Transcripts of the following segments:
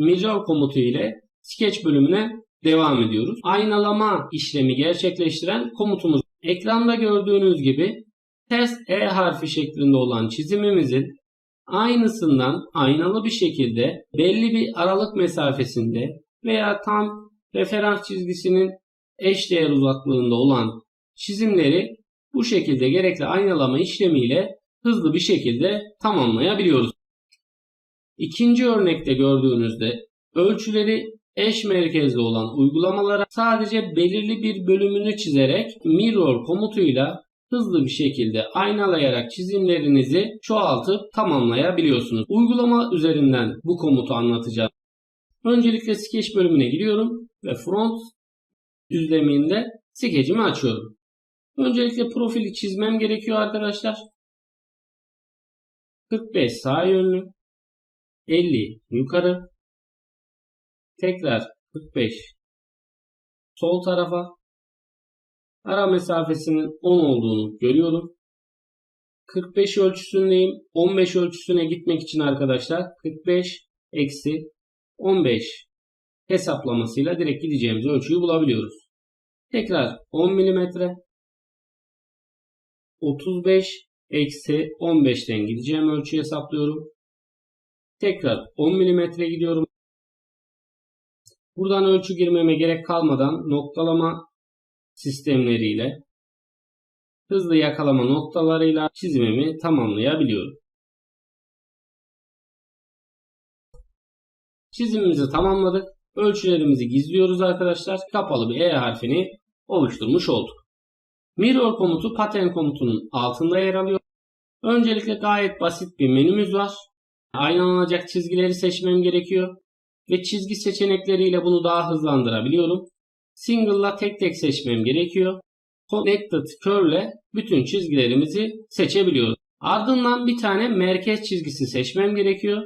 mirror komutu ile sketch bölümüne devam ediyoruz. Aynalama işlemi gerçekleştiren komutumuz. Ekranda gördüğünüz gibi test E harfi şeklinde olan çizimimizin aynısından aynalı bir şekilde belli bir aralık mesafesinde veya tam referans çizgisinin eş değer uzaklığında olan çizimleri bu şekilde gerekli aynalama işlemiyle hızlı bir şekilde tamamlayabiliyoruz. İkinci örnekte gördüğünüzde ölçüleri eş merkezli olan uygulamalara sadece belirli bir bölümünü çizerek mirror komutuyla hızlı bir şekilde aynalayarak çizimlerinizi çoğaltıp tamamlayabiliyorsunuz. Uygulama üzerinden bu komutu anlatacağım. Öncelikle Sketch bölümüne giriyorum ve front düzleminde skecimi açıyorum. Öncelikle profili çizmem gerekiyor arkadaşlar. 45 sağ yönlü, 50 yukarı, tekrar 45 sol tarafa, ara mesafesinin 10 olduğunu görüyorum. 45 ölçüsündeyim. 15 ölçüsüne gitmek için arkadaşlar 45 eksi 15 hesaplamasıyla direkt gideceğimiz ölçüyü bulabiliyoruz. Tekrar 10 mm 35 eksi 15'ten gideceğim ölçüyü hesaplıyorum. Tekrar 10 mm gidiyorum. Buradan ölçü girmeme gerek kalmadan noktalama sistemleriyle hızlı yakalama noktalarıyla çizimimi tamamlayabiliyorum. Çizimimizi tamamladık. Ölçülerimizi gizliyoruz arkadaşlar. Kapalı bir E harfini oluşturmuş olduk. Mirror komutu pattern komutunun altında yer alıyor. Öncelikle gayet basit bir menümüz var. Aynalanacak çizgileri seçmem gerekiyor. Ve çizgi seçenekleriyle bunu daha hızlandırabiliyorum. Single'la tek tek seçmem gerekiyor. Connected Curve ile bütün çizgilerimizi seçebiliyoruz. Ardından bir tane merkez çizgisi seçmem gerekiyor.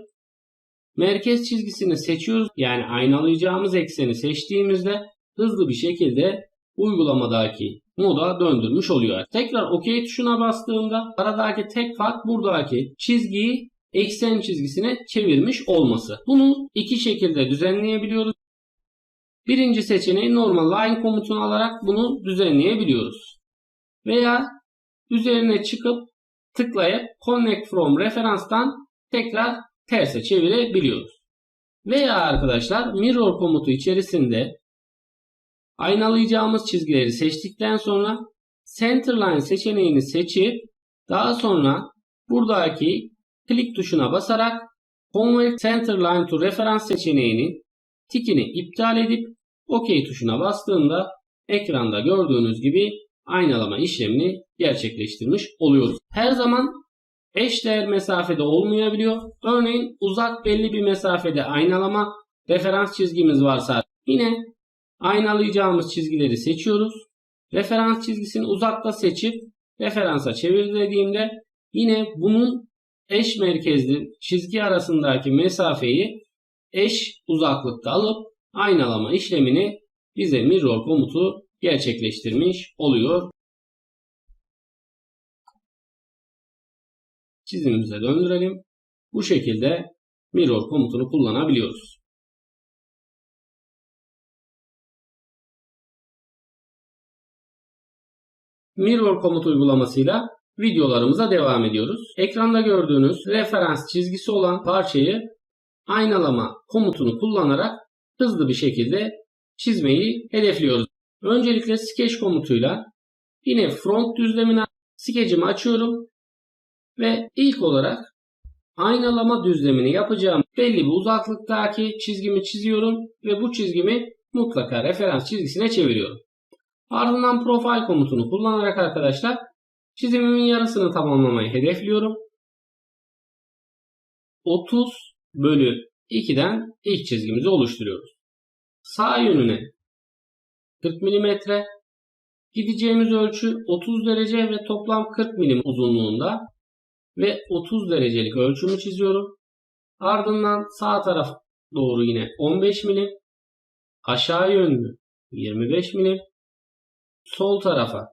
Merkez çizgisini seçiyoruz. Yani aynalayacağımız ekseni seçtiğimizde hızlı bir şekilde uygulamadaki moda döndürmüş oluyor. Tekrar OK tuşuna bastığımda aradaki tek fark buradaki çizgiyi eksen çizgisine çevirmiş olması. Bunu iki şekilde düzenleyebiliyoruz. Birinci seçeneği normal line komutunu alarak bunu düzenleyebiliyoruz. Veya üzerine çıkıp tıklayıp connect from referanstan tekrar terse çevirebiliyoruz. Veya arkadaşlar mirror komutu içerisinde aynalayacağımız çizgileri seçtikten sonra centerline seçeneğini seçip daha sonra buradaki klik tuşuna basarak Convert Centerline to Reference seçeneğinin tikini iptal edip OK tuşuna bastığımda ekranda gördüğünüz gibi aynalama işlemini gerçekleştirmiş oluyoruz. Her zaman eş değer mesafede olmayabiliyor. Örneğin uzak belli bir mesafede aynalama referans çizgimiz varsa yine aynalayacağımız çizgileri seçiyoruz. Referans çizgisini uzakta seçip referansa çevir dediğimde yine bunun eş merkezli çizgi arasındaki mesafeyi eş uzaklıkta alıp aynalama işlemini bize mirror komutu gerçekleştirmiş oluyor. Çizimimize döndürelim. Bu şekilde mirror komutunu kullanabiliyoruz. Mirror komut uygulamasıyla videolarımıza devam ediyoruz. Ekranda gördüğünüz referans çizgisi olan parçayı aynalama komutunu kullanarak hızlı bir şekilde çizmeyi hedefliyoruz. Öncelikle sketch komutuyla yine front düzlemine skecimi açıyorum ve ilk olarak aynalama düzlemini yapacağım belli bir uzaklıktaki çizgimi çiziyorum ve bu çizgimi mutlaka referans çizgisine çeviriyorum. Ardından profile komutunu kullanarak arkadaşlar çizimimin yarısını tamamlamayı hedefliyorum. 30 bölü 2'den ilk çizgimizi oluşturuyoruz. Sağ yönüne 40 mm gideceğimiz ölçü 30 derece ve toplam 40 mm uzunluğunda ve 30 derecelik ölçümü çiziyorum. Ardından sağ taraf doğru yine 15 mm aşağı yönlü 25 mm sol tarafa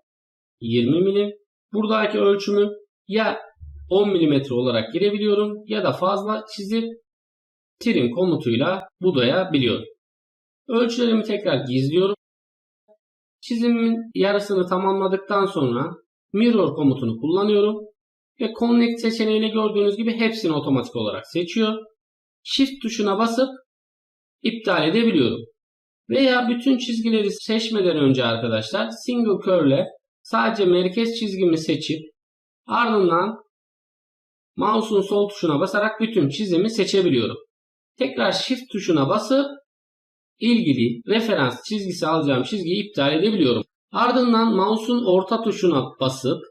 20 mm buradaki ölçümü ya 10 mm olarak girebiliyorum ya da fazla çizip trim komutuyla budayabiliyorum. Ölçülerimi tekrar gizliyorum. Çizimimin yarısını tamamladıktan sonra mirror komutunu kullanıyorum ve connect seçeneğiyle gördüğünüz gibi hepsini otomatik olarak seçiyor. Shift tuşuna basıp iptal edebiliyorum. Veya bütün çizgileri seçmeden önce arkadaşlar single curl sadece merkez çizgimi seçip ardından mouse'un sol tuşuna basarak bütün çizimi seçebiliyorum. Tekrar shift tuşuna basıp ilgili referans çizgisi alacağım çizgiyi iptal edebiliyorum. Ardından mouse'un orta tuşuna basıp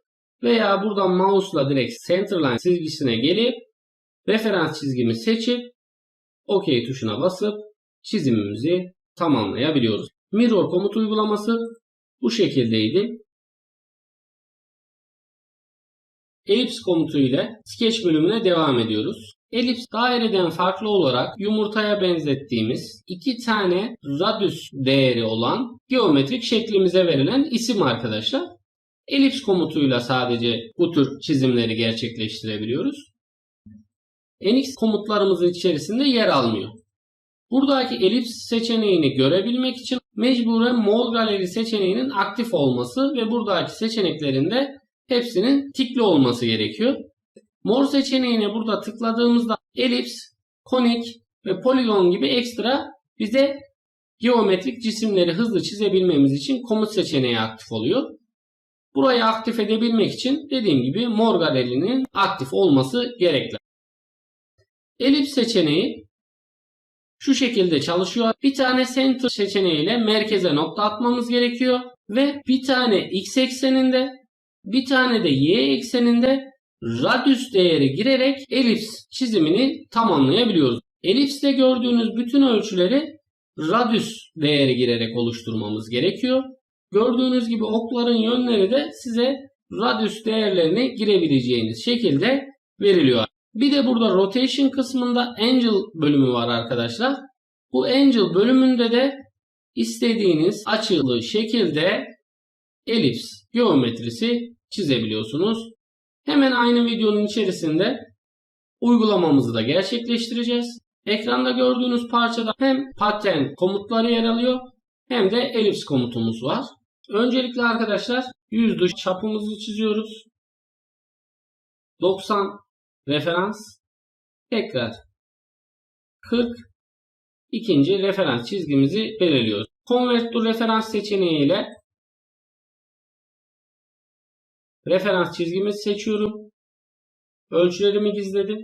veya buradan mouse'la direkt centerline çizgisine gelip referans çizgimi seçip OK tuşuna basıp çizimimizi tamamlayabiliyoruz. Mirror komut uygulaması bu şekildeydi. Ellipse komutu ile sketch bölümüne devam ediyoruz. Elips daireden farklı olarak yumurtaya benzettiğimiz iki tane radius değeri olan geometrik şeklimize verilen isim arkadaşlar. Elips komutuyla sadece bu tür çizimleri gerçekleştirebiliyoruz. NX komutlarımızın içerisinde yer almıyor. Buradaki elips seçeneğini görebilmek için mecburen Mol Galeri seçeneğinin aktif olması ve buradaki seçeneklerin de hepsinin tikli olması gerekiyor. Mor seçeneğine burada tıkladığımızda elips, konik ve poligon gibi ekstra bize geometrik cisimleri hızlı çizebilmemiz için komut seçeneği aktif oluyor. Burayı aktif edebilmek için dediğim gibi mor galerinin aktif olması gerekli. Elips seçeneği şu şekilde çalışıyor. Bir tane center seçeneğiyle merkeze nokta atmamız gerekiyor. Ve bir tane x ekseninde bir tane de y ekseninde radius değeri girerek elips çizimini tamamlayabiliyoruz. Elipste gördüğünüz bütün ölçüleri radius değeri girerek oluşturmamız gerekiyor. Gördüğünüz gibi okların yönleri de size radius değerlerini girebileceğiniz şekilde veriliyor. Bir de burada rotation kısmında angel bölümü var arkadaşlar. Bu angel bölümünde de istediğiniz açılı şekilde elips geometrisi çizebiliyorsunuz. Hemen aynı videonun içerisinde uygulamamızı da gerçekleştireceğiz. Ekranda gördüğünüz parçada hem pattern komutları yer alıyor hem de elips komutumuz var. Öncelikle arkadaşlar yüz dış çapımızı çiziyoruz. 90 referans tekrar 40 ikinci referans çizgimizi belirliyoruz. Convert to referans seçeneği referans çizgimi seçiyorum. Ölçülerimi gizledim.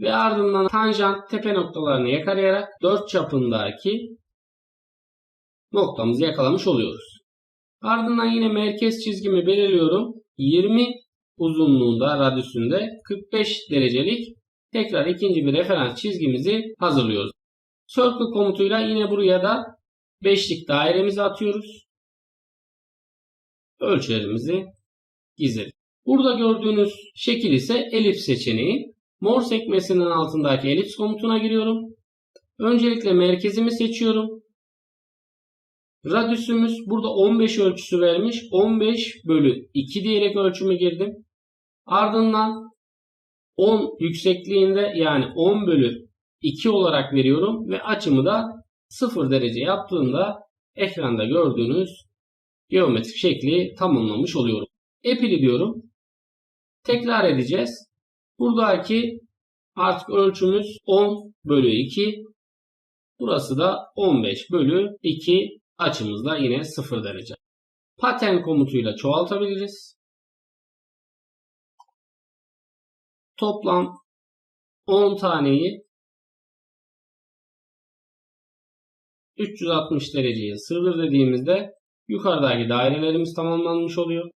Ve ardından tanjant tepe noktalarını yakalayarak 4 çapındaki noktamızı yakalamış oluyoruz. Ardından yine merkez çizgimi belirliyorum. 20 uzunluğunda, radyüsünde 45 derecelik tekrar ikinci bir referans çizgimizi hazırlıyoruz. Circle komutuyla yine buraya da beşlik dairemizi atıyoruz. Ölçülerimizi gizledik. Burada gördüğünüz şekil ise elips seçeneği. Mor sekmesinin altındaki elips komutuna giriyorum. Öncelikle merkezimi seçiyorum. Radyüsümüz burada 15 ölçüsü vermiş. 15 bölü 2 diyerek ölçümü girdim. Ardından 10 yüksekliğinde yani 10 bölü 2 olarak veriyorum ve açımı da 0 derece yaptığımda ekranda gördüğünüz geometrik şekli tamamlamış oluyorum. Epili diyorum. Tekrar edeceğiz. Buradaki artık ölçümüz 10 bölü 2. Burası da 15 bölü 2 açımızda yine 0 derece. Pattern komutuyla çoğaltabiliriz. Toplam 10 taneyi 360 dereceye sığdır dediğimizde yukarıdaki dairelerimiz tamamlanmış oluyor.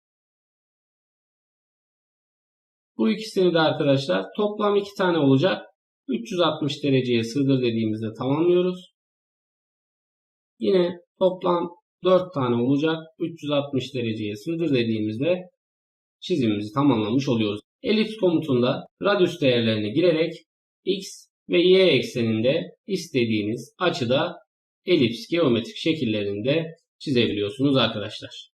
Bu ikisini de arkadaşlar toplam 2 tane olacak. 360 dereceye sığdır dediğimizde tamamlıyoruz. Yine toplam 4 tane olacak. 360 dereceye sığdır dediğimizde çizimimizi tamamlamış oluyoruz. Elips komutunda radius değerlerini girerek x ve y ekseninde istediğiniz açıda elips geometrik şekillerinde çizebiliyorsunuz arkadaşlar.